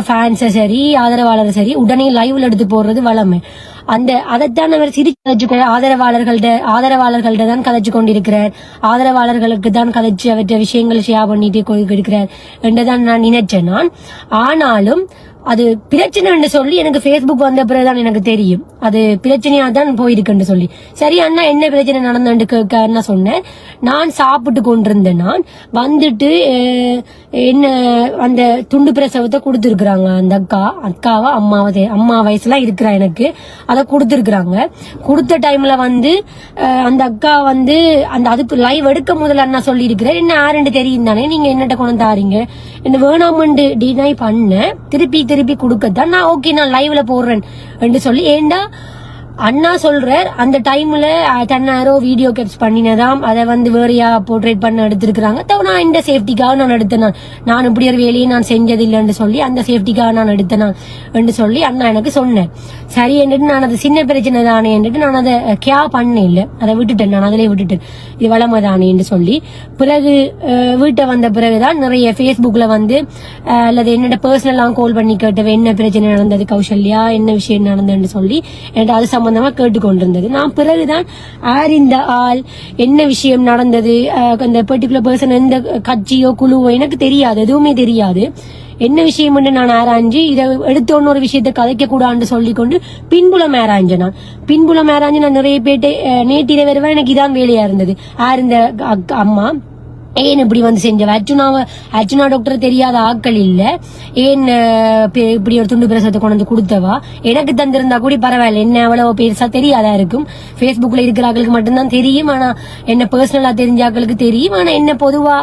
ஃபேன்ஸை சரி ஆதரவாளரை சரி உடனே லைவ்ல எடுத்து போடுறது வளமை. அந்த அதைத்தான் அவர் சிரிச்சு கதைச்சு ஆதரவாளர்கள்ட ஆதரவாளர்கள்ட தான் கதைச்சு கொண்டிருக்கிறார். ஆதரவாளர்களுக்கு தான் கதைச்சு அவற்றை விஷயங்கள் ஷேர் பண்ணிட்டு இருக்கிறார் என்றுதான் நான் நினைச்சேன் நான். ஆனாலும் அது பிரச்சனைன்னு சொல்லி எனக்கு ஃபேஸ்புக் வந்த பிறகுதான் எனக்கு தெரியும். அது பிரச்சனையா தான் போயிருக்குன்னு சொல்லி. சரி அண்ணா என்ன பிரச்சனை நடந்தேன்னு கேட்க சொன்னேன். நான் சாப்பிட்டு கொண்டிருந்தேன் நான். வந்துட்டு என்ன அந்த துண்டு பிரசவத்தை கொடுத்துருக்குறாங்க. அந்த அக்கா அக்காவா அம்மாவை அம்மா வயசுலாம் இருக்கிறா எனக்கு. அதை கொடுத்துருக்குறாங்க. கொடுத்த டைம்ல வந்து அந்த அக்கா வந்து அந்த அதுக்கு லைவ் எடுக்க முதல்ல அண்ணா சொல்லியிருக்கிறேன் என்ன யாருன்னு தெரியும் தானே நீங்க என்னட்ட கொண்டு தாரீங்க. என்ன வேணாமண்டு டினை பண்ணேன். திருப்பி திருப்பி கொடுக்கத்தான் நான் ஓகே நான் லைவ்ல போடுறேன் என்று சொல்லி ஏண்டா அண்ணா சொல்றார் அந்த டைம்ல தன்னாரோ வீடியோ கேப்ஸ் பண்ணினதாம் அதை வந்து வேறையா போர்ட்ரேட் பண்ண எடுத்திருக்கிறாங்க. நான் இந்த சேஃப்டிக்காக நான் எடுத்தேன். நான் இப்படி ஒரு வேலையை நான் செஞ்சதில்லைன்னு சொல்லி அந்த சேஃப்டிக்காக நான் எடுத்தேன் என்று சொல்லி அண்ணா எனக்கு சொன்னேன் சரி என்றுட்டு நான் அது சின்ன பிரச்சனை தானே என்றுட்டு நான் அதை கே பண்ண இல்லை. அதை விட்டுட்டேன். நான் அதிலே விட்டுட்டேன். இது வளமை தானே என்று சொல்லி. பிறகு வீட்டை வந்த பிறகுதான் நிறைய ஃபேஸ்புக்ல வந்து அல்லது என்னோட பர்சனலாம் கால் பண்ணி கேட்டவன் என்ன பிரச்சனை நடந்தது கௌசல்யா என்ன விஷயம் நடந்ததுன்னு சொல்லி என்கிட்ட அது சம்பந்தமா கேட்டுக்கொண்டிருந்தது. நான் பிறகுதான் ஆர் இந்த ஆள். என்ன விஷயம் நடந்தது? அந்த பர்டிகுலர் பர்சன் எந்த கட்சியோ குழுவோ எனக்கு தெரியாது. எதுவுமே தெரியாது. என்ன விஷயம் நான் ஆராய்ஞ்சு இதை எடுத்தோன்னு ஒரு விஷயத்தை கதைக்க கூடாதுன்னு சொல்லி கொண்டு பின்புலம் ஆராய்ஞ்ச நான். பின்புலம் ஆராய்ஞ்சு நான் நிறைய பேட்டு நேட்டில வருவேன் எனக்கு இதான் வேலையா இருந்தது. ஆர் இந்த அம்மா. ஏன் இப்படி வந்து செஞ்சவ? அர்ஜுனாவை அர்ஜுனா டாக்டர் தெரியாத ஆட்கள் இல்ல. ஏன் இப்படி ஒரு துண்டு பிரசத்தை கொண்டு வந்து கொடுத்தவா? எனக்கு தந்திருந்தா கூட பரவாயில்ல. என்ன அவ்வளவு பெருசா தெரியாதா இருக்கும். ஃபேஸ்புக்ல இருக்கிற ஆட்களுக்கு மட்டும்தான் தெரியும். ஆனா என்ன பர்சனலா தெரிஞ்ச ஆட்களுக்கு தெரியும். ஆனா என்ன பொதுவா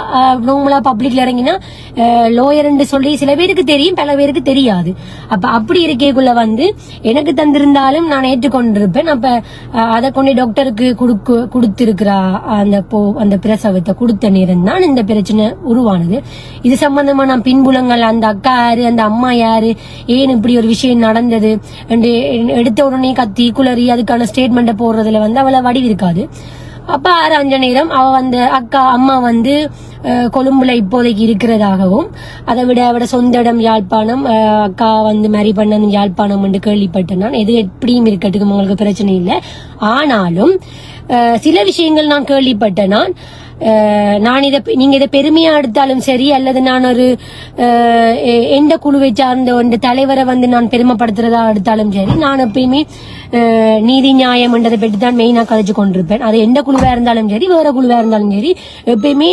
நார்மலா பப்ளிக்ல இறங்கினா லோயர்ன்னு சொல்லி சில பேருக்கு தெரியும் பல பேருக்கு தெரியாது. அப்ப அப்படி இருக்கைக்குள்ள வந்து எனக்கு தந்திருந்தாலும் நான் ஏற்றுக்கொண்டிருப்பேன். அப்ப அதை கொண்டு டாக்டருக்கு கொடுக்கு கொடுத்திருக்கிறா அந்த போ அந்த பிரசவத்தை கொடுத்த நேரம் தான் இந்த பிரச்சனை உருவானது. இது சம்பந்தமா நான் பின்புலங்கள் அந்த அக்கா யாரு அந்த அம்மா யாரு ஏன் இப்படி ஒரு விஷயம் நடந்தது? எடுத்த உடனே கத்தி குளறி அதுக்கான ஸ்டேட்மெண்ட்டை போடுறதுல வந்து அவளை வடிவு இருக்காது. அப்ப ஆறு அஞ்சு நேரம் அவ வந்து அக்கா அம்மா வந்து கொழும்புல இப்போதைக்கு இருக்கிறதாகவும் அதை விட அவட சொந்த இடம் யாழ்ப்பாணம் அக்கா வந்து மேரி பண்ணது யாழ்ப்பாணம் என்று கேள்விப்பட்டேன் நான் எது எப்படியும் இருக்கட்டுக்கும் உங்களுக்கு பிரச்சனை இல்லை. ஆனாலும் சில விஷயங்கள் நான் கேள்விப்பட்டேன் நான் நான் இதை நீங்க இதை பெருமையா எடுத்தாலும் சரி அல்லது நான் ஒரு எ- எந்த குழுவை சார்ந்த ஒரு தலைவரை வந்து நான் பெருமைப்படுத்துறதா எடுத்தாலும் சரி நான் எப்பயுமே நீதி நியாயம் என்றதை பற்றி தான் மெயினா கதைச்சு கொண்டிருப்பேன். அது எந்த குழுவா இருந்தாலும் சரி வேற குழுவா இருந்தாலும் சரி எப்பயுமே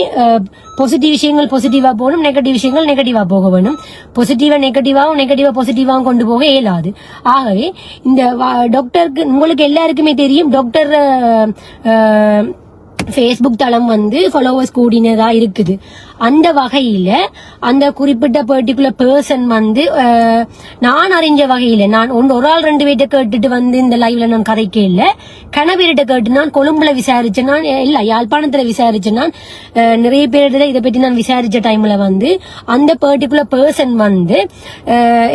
பாசிட்டிவ் விஷயங்கள் பாசிட்டிவா போகணும் நெகட்டிவ் விஷயங்கள் நெகட்டிவா போக வேணும். பாசிட்டிவா நெகட்டிவாவும் நெகட்டிவா பாசிட்டிவாவும் கொண்டு போக இயலாது. ஆகவே இந்த வா- டாக்டருக்கு உங்களுக்கு எல்லாருக்குமே தெரியும் டாக்டர் ஃபேஸ்புக் தளம் வந்து ஃபாலோவர்ஸ் கூடினதா இருக்குது. அந்த வகையில அந்த குறிப்பிட்ட பர்டிகுலர் பர்சன் வந்து நான் அறிஞ்ச வகையில நான் ஒன்று ஒரு ஆள் ரெண்டு பேர்ட்ட கேட்டுட்டு வந்து இந்த லைவ்ல நான் கதைக்க இல்லை கணவர்கிட்ட கேட்டு நான் கொழும்புல விசாரிச்சேன் நான் இல்ல யாழ்ப்பாணத்துல விசாரிச்சேன் நான் நிறைய பேர்கிட்ட இதை பற்றி நான் விசாரிச்ச டைம்ல வந்து அந்த பர்டிகுலர் பர்சன் வந்து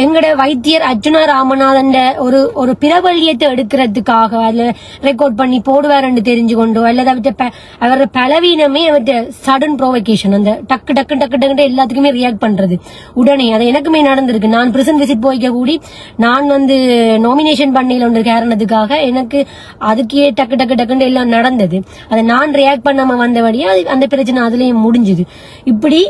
எங்களோட வைத்தியர் அர்ஜுனா ராமநாதன் ஒரு ஒரு பிரபல்யத்தை எடுக்கிறதுக்காக அதில் ரெக்கார்ட் பண்ணி போடுவாருன்னு தெரிஞ்சு கொண்டோ அல்லது அவர்கிட்ட அவரோட பலவீனமே அவர்கிட்ட சடன் ப்ரோவகேஷன் அந்த டக்கு டக்கு டக்கு டக்கு எல்லாத்துக்குமே ரியாக்ட் பண்றது. உடனே அது எனக்குமே நடந்திருக்கு. நான் பிரசன்ட் விசிட் போய்க்க கூடி நான் வந்து நாமினேஷன் பண்ணையில் ஒன்று காரணத்துக்காக எனக்கு அதுக்கே டக்கு டக்கு டக்குன்னு எல்லாம் நடந்தது. அதை நான் ரியாக்ட் பண்ணாம வந்தபடியே அது அந்த பிரச்சனை அதுலயும் முடிஞ்சுது. இப்படி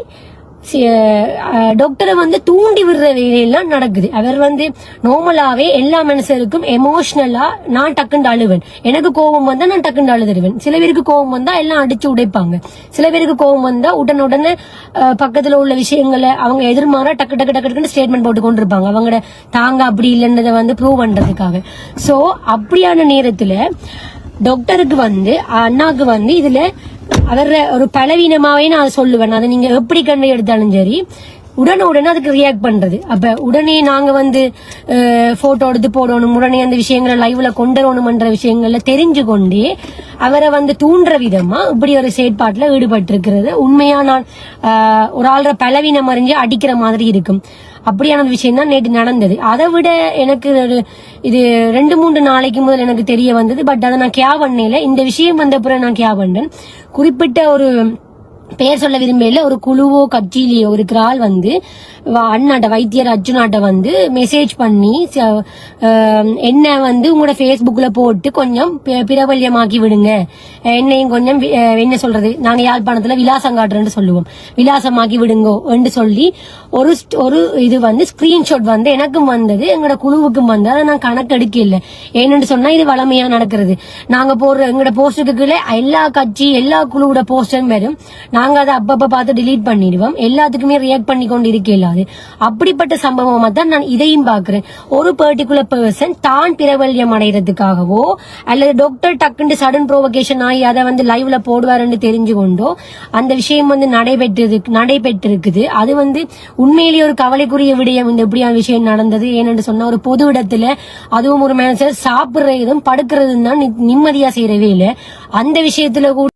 டாக்டரை வந்து தூண்டி விடுற வேலையெல்லாம் நடக்குது. அவர் வந்து நார்மலாவே எல்லா மனுஷருக்கும் எமோஷனலா நான் டக்குண்டு அழுவேன். எனக்கு கோபம் வந்தா நான் டக்குண்டு அழுதுருவேன் சில பேருக்கு கோபம் வந்தா எல்லாம் அடிச்சு உடைப்பாங்க. சில பேருக்கு கோபம் வந்தா உடனுடனே பக்கத்துல உள்ள விஷயங்களை அவங்க எதிர்மாறா டக்கு டக்கு டக்கு டக்குன்னு ஸ்டேட்மெண்ட் போட்டு கொண்டு இருப்பாங்க அவங்களோட தாங்க அப்படி இல்லைன்றதை வந்து ப்ரூவ் பண்றதுக்காக. சோ அப்படியான நேரத்துல டாக்டருக்கு வந்து அண்ணாக்கு வந்து இதுல அவர் ஒரு பலவீனமாவே நான் அதை சொல்லுவேன். அதை நீங்க எப்படி கண்டு எடுத்தாலும் சரி உடனே உடனே அதுக்கு ரியாக்ட் பண்றது. அப்ப உடனே நாங்க வந்து போட்டோ எடுத்து போடணும் உடனே அந்த விஷயங்களை லைவ்ல கொண்டு வரணும்ன்ற விஷயங்கள்ல தெரிஞ்சு கொண்டே அவரை வந்து தூண்டுற விதமா இப்படி ஒரு செயற்பாட்டுல ஈடுபட்டு இருக்கிறது உண்மையா நான் ஒரு ஆள்ற பலவீனம் அறிஞ்சு அடிக்கிற மாதிரி இருக்கும். அப்படியான ஒரு விஷயம் தான் நேற்று நடந்தது. அதை விட எனக்கு இது ரெண்டு மூன்று நாளைக்கு முதல் எனக்கு தெரிய வந்தது. பட் அதை நான் கே பண்ணல. இந்த விஷயம் வந்த பிறகு நான் கே பண்ணேன். குறிப்பிட்ட ஒரு பேர் சொல்ல விரும்பல ஒரு குழுவோ கட்சியிலேயோ ஒரு ஆள் வந்து அண்ணாட்ட வைத்தியர் அர்ஜுனாட்ட வந்து மெசேஜ் பண்ணி ச- என்ன வந்து உங்களோட ஃபேஸ்புக்கில் போட்டு கொஞ்சம் பிரபல்யமாக்கி விடுங்க. என்னையும் கொஞ்சம் என்ன சொல்றது? நாங்கள் யாழ்ப்பாணத்தில் விலாசம் காட்டுறேன்னு சொல்லுவோம். விலாசமாக்கி விடுங்கோ என்று சொல்லி ஒரு ஒரு இது வந்து ஸ்கிரீன்ஷாட் வந்து எனக்கும் வந்தது எங்களோட குழுவுக்கும் வந்தது. அதை நான் கணக்கெடுக்க இல்லை ஏன்னு சொன்னால் இது வளமையாக நடக்கிறது. நாங்கள் போடுற எங்களோட போஸ்டருக்கு கீழே எல்லா கட்சி எல்லா குழுவோட போஸ்டரும் வரும். நாங்க அதை அப்பப்ப பார்த்து டிலீட் பண்ணிடுவோம். எல்லாத்துக்குமே ரியாக்ட் பண்ணி கொண்டு இருக்க இல்லாது அப்படிப்பட்ட சம்பவமா தான் நான் இதையும் பாக்குறேன் ஒரு பர்டிகுலர் பர்சன் தான் பிரபல்யம் அடைகிறதுக்காகவோ அல்லது டாக்டர் டக்குன்னு சடன் ப்ரோவகேஷன் ஆகி அதை வந்து லைவ்ல போடுவாருன்னு தெரிஞ்சு கொண்டோ அந்த விஷயம் வந்து நடைபெற்றது நடைபெற்றிருக்குது. அது வந்து உண்மையிலேயே ஒரு கவலைக்குரிய விடயம் இந்த இப்படியான விஷயம் நடந்தது. ஏனென்று சொன்னா ஒரு பொது இடத்துல அதுவும் ஒரு மனுஷன் சாப்பிடுறதும் படுக்கிறதும் தான் நி- நிம்மதியா செய்யறவே இல்லை. அந்த விஷயத்துல கூட